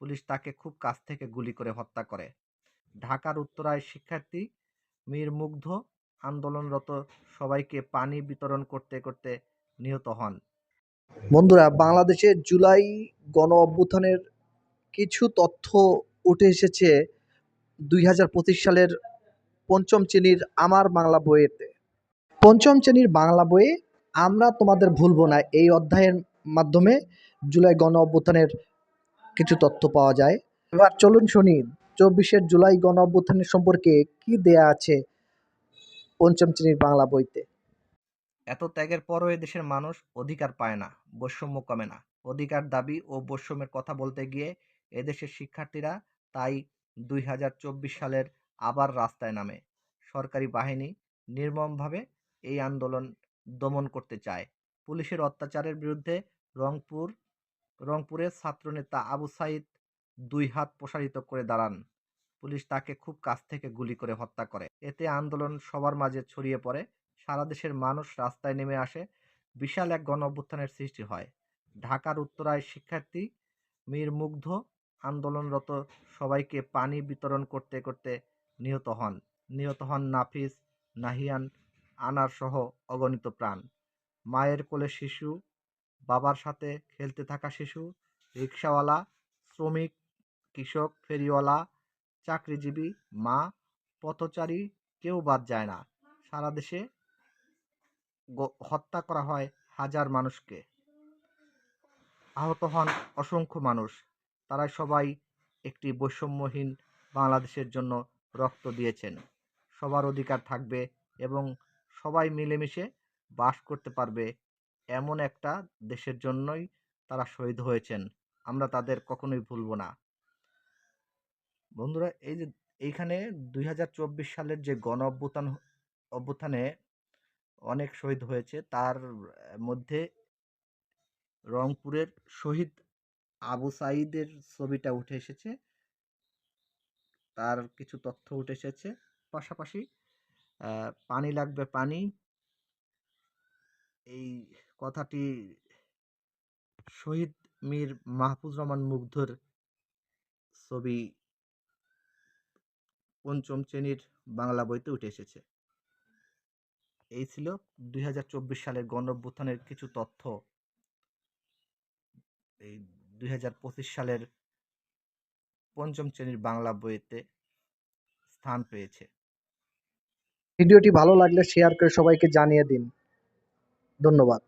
Police তাকে খুব কাছ থেকে গুলি করে হত্যা করে। ঢাকার উত্তরায় শিক্ষার্থী মীর মুগ্ধ আন্দোলনরত সবাইকে পানি বিতরণ করতে করতে নিহত হন। বন্ধুরা, বাংলাদেশে জুলাই গণ অভ্যুত্থানের কিছু তথ্য উঠে এসেছে দুই হাজার পঁচিশ সালের পঞ্চম শ্রেণির আমার বাংলা বইয়েতে। পঞ্চম শ্রেণির বাংলা বইয়ে আমরা তোমাদের ভুলবো না। এই অধ্যায়ের মাধ্যমে জুলাই গণ অভ্যুত্থানের কিছু তথ্য পাওয়া যায়। এবার চলুন শুনি, চব্বিশের জুলাই গণ অভ্যুত্থানের সম্পর্কে কি দেয়া আছে পঞ্চম শ্রেণির বাংলা বইতে? এত ত্যাগের পরও দেশের মানুষ অধিকার পায় না, বৈষম্য কমে না। অধিকার দাবি ও বৈষম্যের কথা বলতে গিয়ে এদেশের শিক্ষার্থীরা তাই দুই হাজার চব্বিশ সালের আবার রাস্তায় নামে। সরকারি বাহিনী নির্মমভাবে এই আন্দোলন দমন করতে চায়। পুলিশের অত্যাচারের বিরুদ্ধে রংপুর রংপুরের ছাত্রনেতা আবু সাইদ দুই হাত প্রসারিত করে দাঁড়ান। পুলিশ তাকে খুব কাছ থেকে গুলি করে হত্যা করে। এতে আন্দোলন সবার মাঝে ছড়িয়ে পড়ে। সারা দেশের মানুষ রাস্তায় নেমে আসে। বিশাল এক গণ অভ্যুত্থানের সৃষ্টি হয়। ঢাকার উত্তরায় শিক্ষার্থী মীর মুগ্ধ আন্দোলনরত সবাইকে পানি বিতরণ করতে করতে নিহত হন। নিহত হন নাফিস, নাহিয়ান আনার সহ অগণিত প্রাণ। মায়ের কোলে শিশু বাবার সাথে খেলতে থাকা শিশু, রিক্সাওয়ালা, শ্রমিক, কৃষক, ফেরিওয়ালা, চাকরিজীবী, মা, পথচারী কেউ বাদ যায় না। সারা দেশে হত্যা করা হয় হাজার মানুষকে। আহত হন অসংখ্য মানুষ। তারা সবাই একটি বৈষম্যহীন বাংলাদেশের জন্য রক্ত দিয়েছেন। সবার অধিকার থাকবে এবং সবাই মিলেমিশে বাস করতে পারবে এমন একটা দেশের জন্যই তারা শহীদ হয়েছেন। আমরা তাদের কখনোই ভুলব না। বন্ধুরা, এই যে এইখানে দুই হাজার চব্বিশ সালের যে গণ অভ্যুত্থান অভ্যুত্থানে অনেক শহীদ হয়েছে, তার মধ্যে রংপুরের শহীদ আবু সাঈদের ছবিটা উঠে এসেছে। তার কিছু তথ্য উঠে এসেছে। পাশাপাশি পানি লাগবে পানি। এই কথাটি শহীদ মীর মাহফুজ রহমান মুগ্ধর ছবি পঞ্চম শ্রেণির বাংলা বইতে উঠে এসেছে। এই ছিল দুই হাজার চব্বিশ সালের গণ অভ্যুত্থানের কিছু তথ্য। এই দুই হাজার পঁচিশ সালের পঞ্চম শ্রেণির বাংলা বইতে স্থান পেয়েছে। ভিডিওটি ভালো লাগলে শেয়ার করে সবাইকে জানিয়ে দিন। ধন্যবাদ।